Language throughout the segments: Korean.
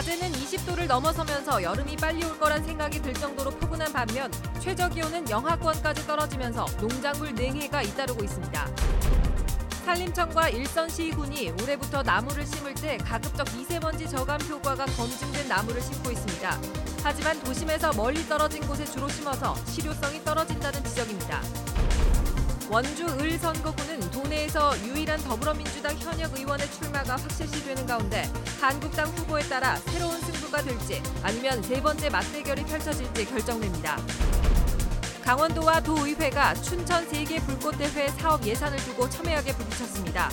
낮에는 20도를 넘어서면서 여름이 빨리 올 거란 생각이 들 정도로 포근한 반면 최저 기온은 영하권까지 떨어지면서 농작물 냉해가 잇따르고 있습니다. 산림청과 일선시군이 올해부터 나무를 심을 때 가급적 미세먼지 저감 효과가 검증된 나무를 심고 있습니다. 하지만 도심에서 멀리 떨어진 곳에 주로 심어서 실효성이 떨어진다는 지적입니다. 원주 을 선거구는 도내에서 유일한 더불어민주당 현역 의원의 출마가 확실시 되는 가운데 한국당 후보에 따라 새로운 승부가 될지 아니면 세 번째 맞대결이 펼쳐질지 결정됩니다. 강원도와 도의회가 춘천 세계 불꽃대회 사업 예산을 두고 첨예하게 부딪혔습니다.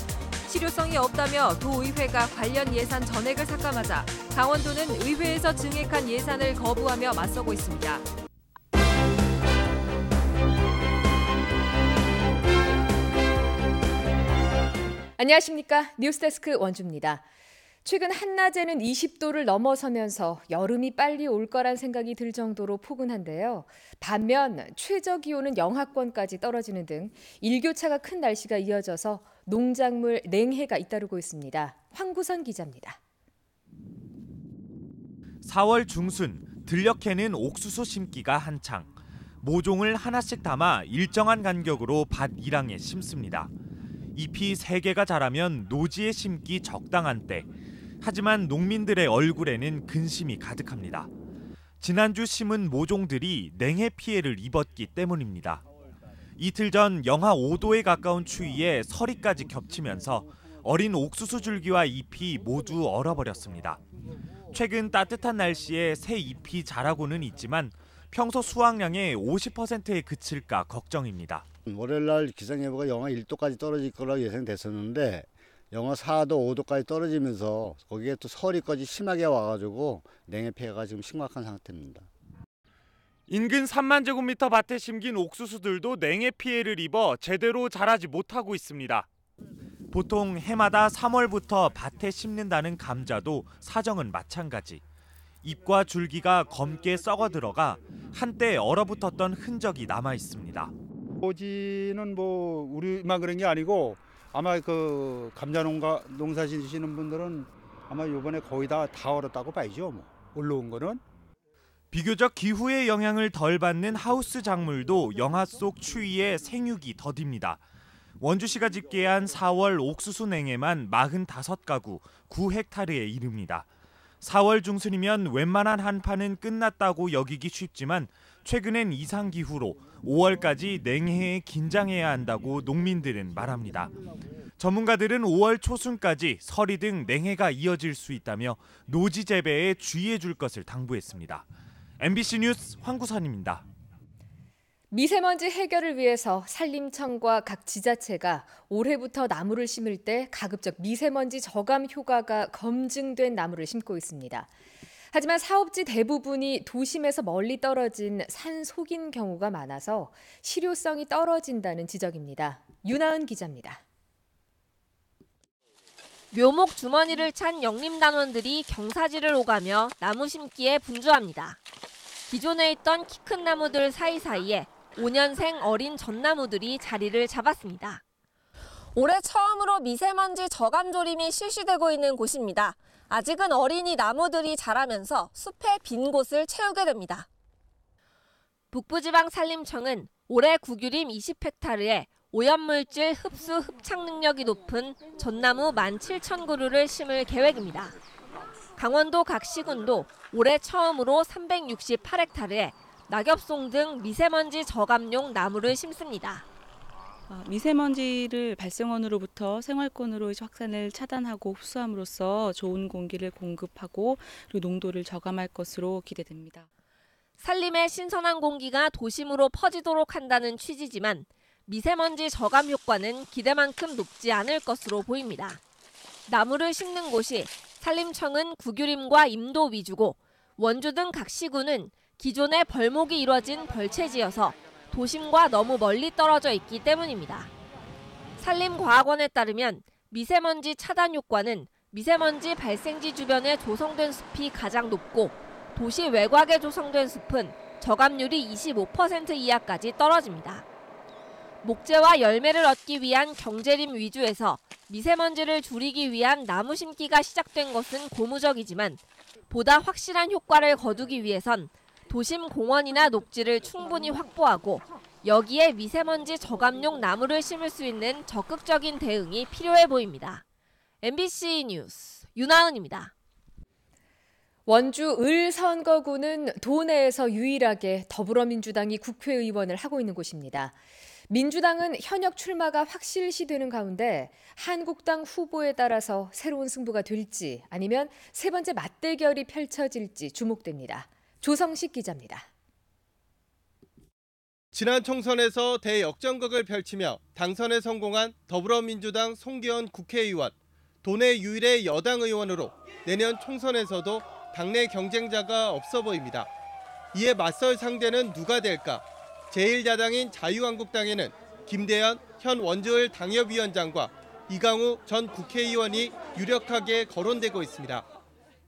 실효성이 없다며 도의회가 관련 예산 전액을 삭감하자 강원도는 의회에서 증액한 예산을 거부하며 맞서고 있습니다. 안녕하십니까. 뉴스데스크 원주입니다. 최근 한낮에는 20도를 넘어서면서 여름이 빨리 올 거란 생각이 들 정도로 포근한데요. 반면 최저 기온은 영하권까지 떨어지는 등 일교차가 큰 날씨가 이어져서 농작물 냉해가 잇따르고 있습니다. 황구선 기자입니다. 4월 중순 들녘에는 옥수수 심기가 한창. 모종을 하나씩 담아 일정한 간격으로 밭 이랑에 심습니다. 잎이 3개가 자라면 노지에 심기 적당한 때. 하지만 농민들의 얼굴에는 근심이 가득합니다. 지난주 심은 모종들이 냉해 피해를 입었기 때문입니다. 이틀 전 영하 5도에 가까운 추위에 서리까지 겹치면서 어린 옥수수 줄기와 잎이 모두 얼어버렸습니다. 최근 따뜻한 날씨에 새 잎이 자라고는 있지만 평소 수확량의 50%에 그칠까 걱정입니다. 월요일 날 기상예보가 영하 1도까지 떨어질 거라고 예상됐었는데 영하 4도, 5도까지 떨어지면서 거기에 또 설이까지 심하게 와가지고 냉해 피해가 지금 심각한 상태입니다. 인근 3만 제곱미터 밭에 심긴 옥수수들도 냉해 피해를 입어 제대로 자라지 못하고 있습니다. 보통 해마다 3월부터 밭에 심는다는 감자도 사정은 마찬가지. 잎과 줄기가 검게 썩어 들어가 한때 얼어붙었던 흔적이 남아 있습니다. 오지는 뭐 우리만 그런 게 아니고 아마 그 감자 농가 농사 지시는 분들은 아마 요번에 거의 다 다 얼었다고 봐야죠. 뭐 올라온 거는 비교적 기후의 영향을 덜 받는 하우스 작물도 영하 속 추위에 생육이 더딥니다. 원주시가 집계한 4월 옥수수 냉해만 45가구 9헥타르에 이릅니다. 4월 중순이면 웬만한 한파는 끝났다고 여기기 쉽지만 최근엔 이상 기후로 5월까지 냉해에 긴장해야 한다고 농민들은 말합니다. 전문가들은 5월 초순까지 서리 등 냉해가 이어질 수 있다며 노지 재배에 주의해 줄 것을 당부했습니다. MBC 뉴스 황구선입니다. 미세먼지 해결을 위해서 산림청과 각 지자체가 올해부터 나무를 심을 때 가급적 미세먼지 저감 효과가 검증된 나무를 심고 있습니다. 하지만 사업지 대부분이 도심에서 멀리 떨어진 산 속인 경우가 많아서 실효성이 떨어진다는 지적입니다. 윤하은 기자입니다. 묘목 주머니를 찬 영림단원들이 경사지를 오가며 나무 심기에 분주합니다. 기존에 있던 키 큰 나무들 사이사이에 5년생 어린 전나무들이 자리를 잡았습니다. 올해 처음으로 미세먼지 저감 조림이 실시되고 있는 곳입니다. 아직은 어린이 나무들이 자라면서 숲의 빈 곳을 채우게 됩니다. 북부지방 산림청은 올해 구규림 20헥타르에 오염물질 흡수 흡착 능력이 높은 전나무 17,000그루를 심을 계획입니다. 강원도 각 시군도 올해 처음으로 368헥타르에 낙엽송 등 미세먼지 저감용 나무를 심습니다. 어, 미세먼지를 발생원으로부터 생활권으로 확산을 차단하고 흡수함으로써 좋은 공기를 공급하고 그리고 농도를 저감할 것으로 기대됩니다. 산림의 신선한 공기가 도심으로 퍼지도록 한다는 취지지만 미세먼지 저감 효과는 기대만큼 높지 않을 것으로 보입니다. 나무를 심는 곳이 산림청은 구규림과 임도 위주고 원주 등 각 시군은 기존에 벌목이 이뤄진 벌채지여서 도심과 너무 멀리 떨어져 있기 때문입니다. 산림과학원에 따르면 미세먼지 차단 효과는 미세먼지 발생지 주변에 조성된 숲이 가장 높고 도시 외곽에 조성된 숲은 저감률이 25% 이하까지 떨어집니다. 목재와 열매를 얻기 위한 경제림 위주에서 미세먼지를 줄이기 위한 나무 심기가 시작된 것은 고무적이지만 보다 확실한 효과를 거두기 위해선 도심 공원이나 녹지를 충분히 확보하고 여기에 미세먼지 저감용 나무를 심을 수 있는 적극적인 대응이 필요해 보입니다. MBC 뉴스 윤하은입니다. 원주 을 선거구는 도내에서 유일하게 더불어민주당이 국회의원을 하고 있는 곳입니다. 민주당은 현역 출마가 확실시 되는 가운데 한국당 후보에 따라서 새로운 승부가 될지 아니면 세 번째 맞대결이 펼쳐질지 주목됩니다. 조성식 기자입니다. 지난 총선에서 대역전극을 펼치며 당선에 성공한 더불어민주당 송기현 국회의원, 도내 유일의 여당 의원으로 내년 총선에서도 당내 경쟁자가 없어 보입니다. 이에 맞설 상대는 누가 될까? 제1야당인 자유한국당에는 김대현 현 원주을 당협위원장과 이강우 전 국회의원이 유력하게 거론되고 있습니다.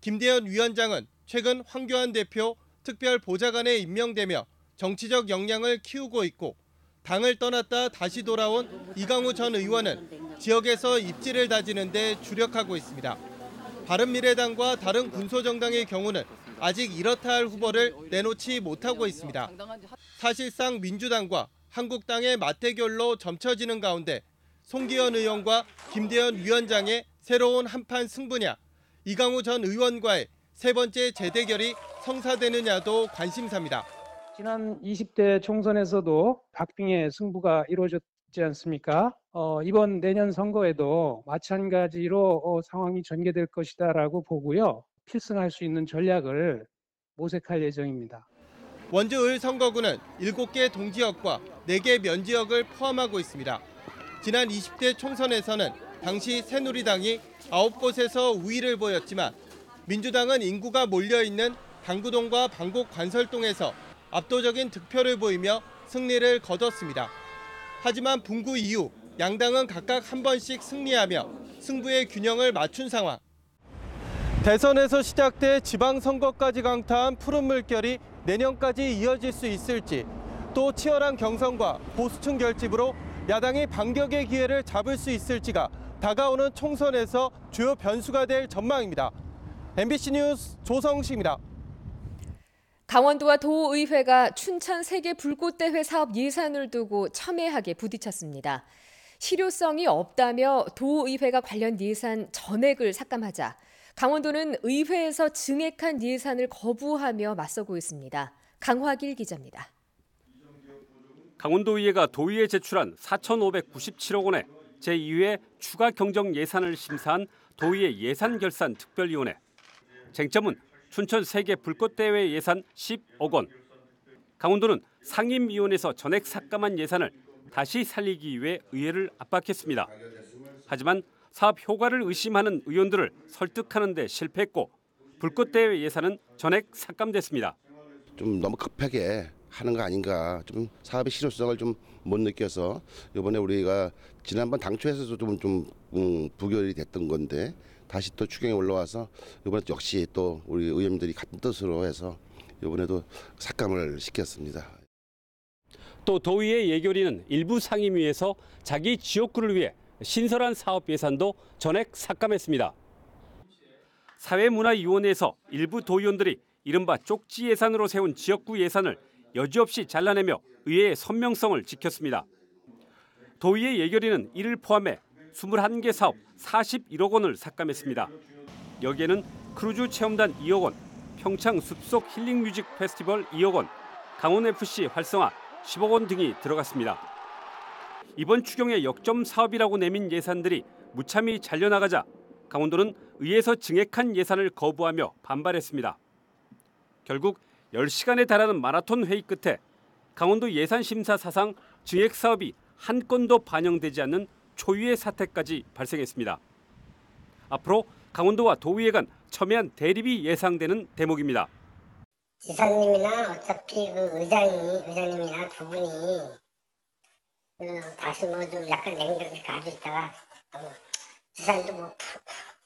김대현 위원장은 최근 황교안 대표 특별 보좌관에 임명되며 정치적 역량을 키우고 있고 당을 떠났다 다시 돌아온 이강우 전 의원은 지역에서 입지를 다지는 데 주력하고 있습니다. 바른미래당과 다른 군소정당의 경우는 아직 이렇다 할 후보를 내놓지 못하고 있습니다. 사실상 민주당과 한국당의 맞대결로 점쳐지는 가운데 송기현 의원과 김대현 위원장의 새로운 한판 승부냐, 이강우 전 의원과의 세 번째 재대결이 성사되느냐도 관심사입니다. 지난 20대 총선에서도 박빙의 승부가 이루어졌지 않습니까? 어, 이번 내년 선거에도 마찬가지로 어, 상황이 전개될 것이다라고 보고요. 필승할 수 있는 전략을 모색할 예정입니다. 원주을 선거구는 7개 동지역과 4개 면지역을 포함하고 있습니다. 지난 20대 총선에서는 당시 새누리당이 9곳에서 우위를 보였지만 민주당은 인구가 몰려있는 당구동과 방곡 관설동에서 압도적인 득표를 보이며 승리를 거뒀습니다. 하지만 분구 이후 양당은 각각 한 번씩 승리하며 승부의 균형을 맞춘 상황. 대선에서 시작돼 지방선거까지 강타한 푸른 물결이 내년까지 이어질 수 있을지 또 치열한 경선과 보수층 결집으로 야당이 반격의 기회를 잡을 수 있을지가 다가오는 총선에서 주요 변수가 될 전망입니다. MBC 뉴스 조성식입니다. 강원도와 도의회가 춘천 세계 불꽃대회 사업 예산을 두고 첨예하게 부딪혔습니다. 실효성이 없다며 도의회가 관련 예산 전액을 삭감하자 강원도는 의회에서 증액한 예산을 거부하며 맞서고 있습니다. 강화길 기자입니다. 강원도의회가 도의회에 제출한 4,597억 원의 제2회 추가 경정 예산을 심사한 도의회 예산결산 특별위원회. 쟁점은 춘천 세계 불꽃대회 예산 10억 원. 강원도는 상임위원회에서 전액 삭감한 예산을 다시 살리기 위해 의회를 압박했습니다. 하지만 사업 효과를 의심하는 의원들을 설득하는 데 실패했고 불꽃대회 예산은 전액 삭감됐습니다. 좀 너무 급하게 하는 거 아닌가 좀 사업의 실효성을 좀 못 느껴서 이번에 우리가 지난번 당초에서도 좀, 좀 음, 부결이 됐던 건데 다시 또 추경에 올라와서 이번에 역시 또 우리 의원들이 같은 뜻으로 해서 이번에도 삭감을 시켰습니다. 또 도의회 예결위는 일부 상임위에서 자기 지역구를 위해 신설한 사업 예산도 전액 삭감했습니다. 사회문화위원회에서 일부 도의원들이 이른바 쪽지 예산으로 세운 지역구 예산을 여지없이 잘라내며 의회의 선명성을 지켰습니다. 도의회 예결위는 이를 포함해 21개 사업 41억 원을 삭감했습니다. 여기에는 크루즈 체험단 2억 원, 평창 숲속 힐링 뮤직 페스티벌 2억 원, 강원 FC 활성화 10억 원 등이 들어갔습니다. 이번 추경의 역점 사업이라고 내민 예산들이 무참히 잘려나가자 강원도는 의회에서 증액한 예산을 거부하며 반발했습니다. 결국 10시간에 달하는 마라톤 회의 끝에 강원도 예산심사 사상 증액 사업이 한 건도 반영되지 않는 초유의 사태까지 발생했습니다. 앞으로 강원도와 도의회 간 첨예한 대립이 예상되는 대목입니다. 지사님이나 어차피 그 의장이 의장님이나 두 분이 그 다시 뭐 좀 약간 냉정을 가지고 있다가 뭐 지사님도 뭐 푸,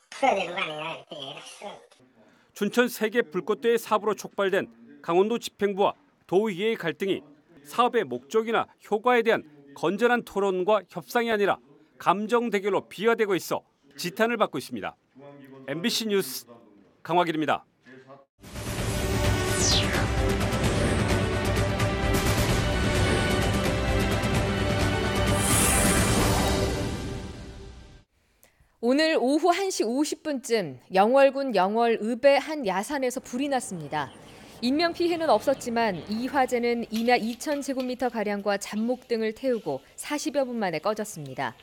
풀어야 되는 거 아니냐 이렇게 얘기했어요. 춘천 세계 불꽃대회 사업으로 촉발된 강원도 집행부와 도의회의 갈등이 사업의 목적이나 효과에 대한 건전한 토론과 협상이 아니라 감정 대결로 비화되고 있어 지탄을 받고 있습니다. MBC 뉴스 강화길입니다. 오늘 오후 1시 50분쯤 영월군 영월 읍의 한 야산에서 불이 났습니다. 인명 피해는 없었지만 이 화재는 이나 2,000제곱미터 가량과 잡목 등을 태우고 40여 분 만에 꺼졌습니다.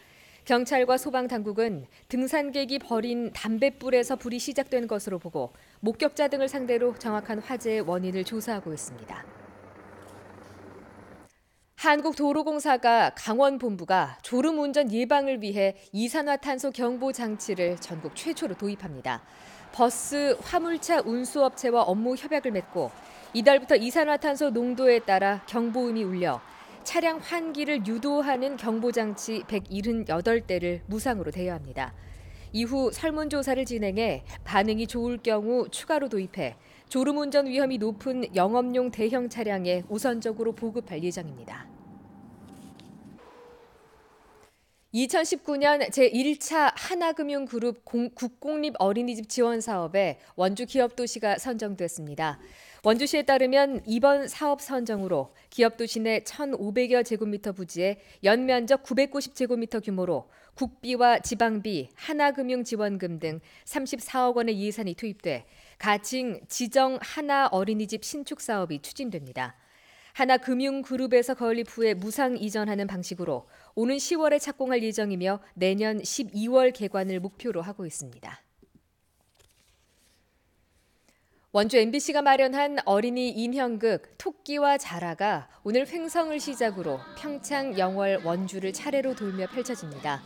경찰과 소방 당국은 등산객이 버린 담뱃불에서 불이 시작된 것으로 보고 목격자 등을 상대로 정확한 화재의 원인을 조사하고 있습니다. 한국도로공사가 강원 본부가 졸음 운전 예방을 위해 이산화탄소 경보 장치를 전국 최초로 도입합니다. 버스, 화물차 운수업체와 업무 협약을 맺고 이달부터 이산화탄소 농도에 따라 경보음이 울려 차량 환기를 유도하는 경보장치 178대를 무상으로 대여합니다. 이후 설문조사를 진행해 반응이 좋을 경우 추가로 도입해 졸음운전 위험이 높은 영업용 대형 차량에 우선적으로 보급할 예정입니다. 2019년 제1차 하나금융그룹 국공립 어린이집 지원 사업에 원주 기업 도시가 선정됐습니다. 원주시에 따르면 이번 사업 선정으로 기업도시 내 1,500여 제곱미터 부지에 연면적 990제곱미터 규모로 국비와 지방비, 하나금융지원금 등 34억 원의 예산이 투입돼 가칭 지정 하나 어린이집 신축 사업이 추진됩니다. 하나금융그룹에서 건립 후에 무상 이전하는 방식으로 오는 10월에 착공할 예정이며 내년 12월 개관을 목표로 하고 있습니다. 원주 MBC가 마련한 어린이 인형극 토끼와 자라가 오늘 횡성을 시작으로 평창, 영월, 원주를 차례로 돌며 펼쳐집니다.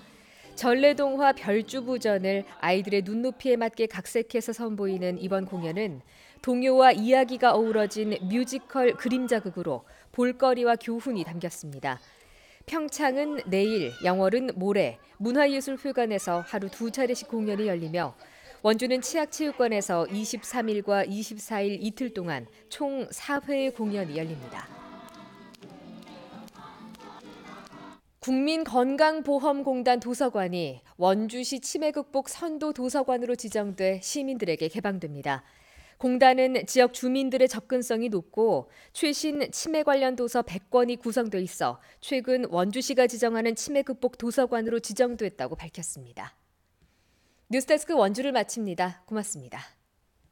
전래동화 별주부전을 아이들의 눈높이에 맞게 각색해서 선보이는 이번 공연은 동요와 이야기가 어우러진 뮤지컬 그림자극으로 볼거리와 교훈이 담겼습니다. 평창은 내일, 영월은 모레 문화예술회관에서 하루 두 차례씩 공연이 열리며 원주는 치악체육관에서 23일과 24일 이틀 동안 총 4회의 공연이 열립니다. 국민건강보험공단 도서관이 원주시 치매 극복 선도 도서관으로 지정돼 시민들에게 개방됩니다. 공단은 지역 주민들의 접근성이 높고 최신 치매 관련 도서 100권이 구성돼 있어 최근 원주시가 지정하는 치매 극복 도서관으로 지정됐다고 밝혔습니다. 뉴스데스크 원주를 마칩니다. 고맙습니다.